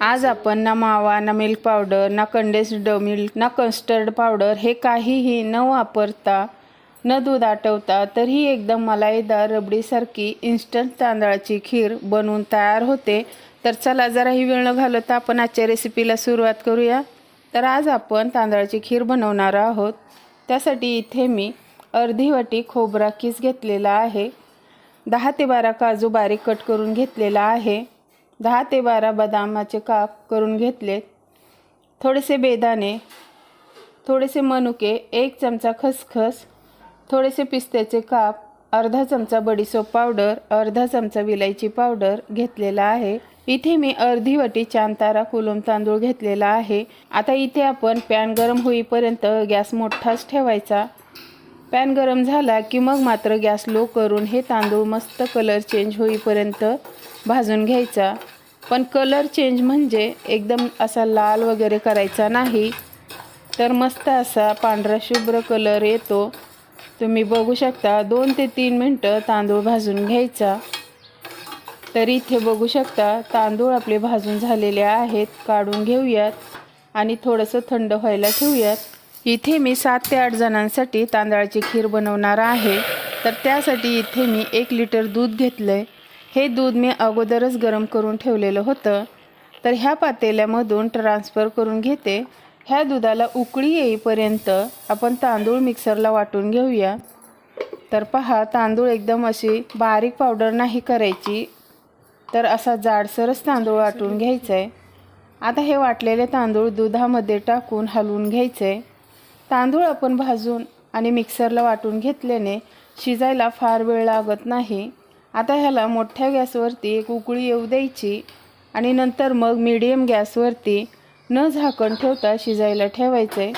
आज आपण ना मावा ना मिल्क पावडर ना कंडेन्स्ड मिल्क ना कस्टर्ड पावडर हे काहीही न वापरता न दूध आटवता तरीही एकदम मलाईदार रबडीसारखी इन्स्टंट तांदळाची खीर बनवून तयार होते. तर चला जराही वेळ न घालवता आपण आजच्या रेसिपीला सुरुवात करूया. तर आज आपण तांदळाची खीर बनवणार आहोत. त्यासाठी इथे मी अर्धी वाटी खोबरा किस घेतलेला आहे. दहा ते बारा काजू बारीक कट करून घेतलेला आहे. दहा ते बारा बदामाचे काप करून घेतलेत थोडेसे बेदाणे थोडेसे मनुके एक चमचा खसखस थोडेसे पिस्त्याचे काप अर्धा चमचा बडीसोप पावडर अर्धा चमचा विलायची पावडर घेतलेला आहे. इथे मी अर्धी वाटी चांतारा कुलम तांदूळ घेतलेला आहे. आता इथे आपण पॅन गरम होईपर्यंत गॅस मोठाच ठेवायचा. पॅन गरम झाला की मग मात्र गॅस लो करून हे तांदूळ मस्त कलर चेंज होईपर्यंत भाजून घ्यायचा. पण कलर चेंज म्हणजे एकदम असा लाल वगैरे करायचा नाही. तर मस्त असा पांढरा शुभ्र कलर येतो. तुम्ही बघू शकता दोन ते तीन मिनटं तांदूळ भाजून घ्यायचा. तर इथे बघू शकता तांदूळ आपले भाजून झालेले आहेत काढून घेऊयात आणि थोडंसं थंड व्हायला ठेवूयात. इथे मी सात ते आठ जणांसाठी तांदळाची खीर बनवणार आहे. तर त्यासाठी इथे मी एक लिटर दूध घेतलं आहे हे दूध मी अगोदरच गरम करून ठेवलेलं होतं. तर ह्या पातेल्यामधून ट्रान्सफर करून घेते. ह्या दुधाला उकळी येईपर्यंत आपण तांदूळ मिक्सरला वाटून घेऊया. तर पहा तांदूळ एकदम अशी बारीक पावडर नाही करायची. तर असा जाडसरच तांदूळ वाटून घ्यायचा आहे आता हे वाटलेले तांदूळ दुधामध्ये टाकून हलवून घ्यायचे आहे तांदूळ आपण भाजून आणि मिक्सरला वाटून घेतल्याने शिजायला फार वेळ लागत नाही. आता ह्याला मोठ्या गॅसवरती एक उकळी येऊ द्यायची आणि नंतर मग मीडियम गॅसवरती न झाकण ठेवता शिजायला ठेवायचं. आहे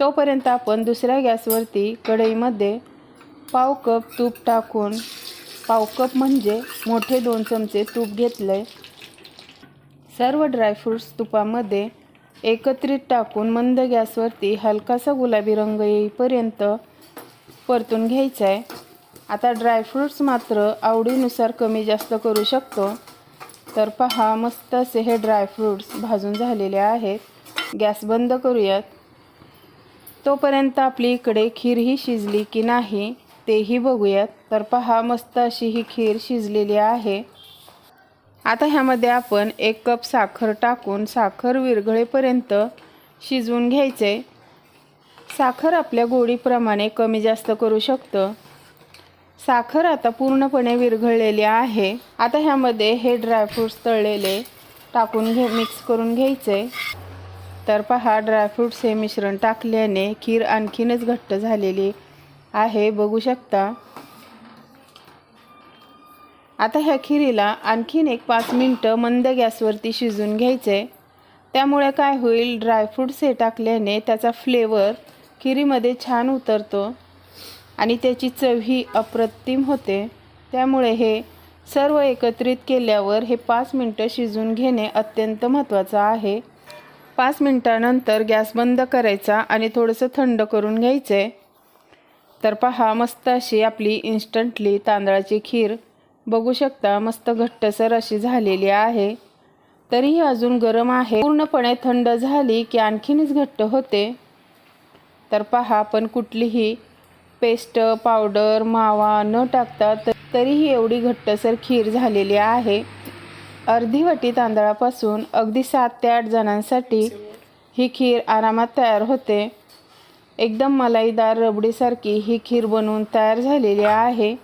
तोपर्यंत आपण दुसऱ्या गॅसवरती कढईमध्ये पाव कप तूप टाकून पाव कप म्हणजे मोठे दोन चमचे तूप घेतलं आहे सर्व ड्रायफ्रूट्स तुपामध्ये एकत्रित टाकून मंद गॅसवरती हलकासा गुलाबी रंग येईपर्यंत परतून घ्यायचा आहे आता ड्रायफ्रूट्स मात्र आवडीनुसार कमी जास्त करू शकतो. तर पहा मस्त असे हे ड्रायफ्रूट्स भाजून झालेले आहेत. गॅस बंद करूयात. तोपर्यंत आपली इकडे खीर ही शिजली की नाही तेही बघूयात. तर पहा मस्त अशी ही खीर शिजलेली आहे. आता ह्यामध्ये आपण एक कप साखर टाकून साखर विरघळेपर्यंत शिजवून घ्यायचे. साखर आपल्या गोडीप्रमाणे कमी जास्त करू शकतं. साखर आता पूर्णपणे विरघळलेली आहे. आता ह्यामध्ये हे ड्रायफ्रूट्स तळलेले टाकून घे मिक्स करून घ्यायचे. तर पहा ड्रायफ्रूट्स हे मिश्रण टाकल्याने खीर आणखीनच घट्ट झालेली आहे. बघू शकता. आता ह्या खिरीला आणखीन एक पाच मिनटं मंद गॅसवरती शिजून घ्यायचे. त्यामुळे काय होईल ड्रायफ्रूट्स हे टाकल्याने त्याचा फ्लेवर खिरीमध्ये छान उतरतो. आणि त्याची चवही अप्रतिम होते. त्यामुळे हे सर्व एकत्रित केल्यावर हे पाच मिनटं शिजून घेणे अत्यंत महत्त्वाचं आहे. पाच मिनटानंतर गॅस बंद करायचा आणि थोडंसं थंड करून घ्यायचे. तर पहा मस्त अशी आपली इन्स्टंटली तांदळाची खीर. बघू शकता मस्त घट्टसर अशी झालेली आहे. तरीही अजून गरम आहे. पूर्णपणे थंड झाली की आणखीनच घट्ट होते. तर पहा पण कुठलीही पेस्ट पावडर मावा न टाकता तरीही एवढी घट्टसर खीर झालेली आहे. अर्धी वाटी तांदळापासून अगदी सात ते आठ जणांसाठी ही खीर आरामात तयार होते. एकदम मलाईदार रबडीसारखी ही खीर बनवून तयार झालेली आहे.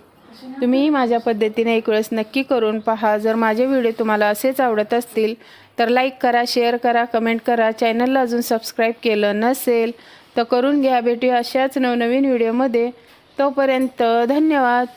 तुम्हीही माझ्या पद्धतीने एक वेळेस नक्की करून पहा. जर माझे व्हिडिओ तुम्हाला असेच आवडत असतील तर लाईक करा शेअर करा कमेंट करा. चॅनलला अजून सबस्क्राईब केलं नसेल तर करून घ्या. भेटूया अशाच नवनवीन व्हिडिओमध्ये. तोपर्यंत धन्यवाद.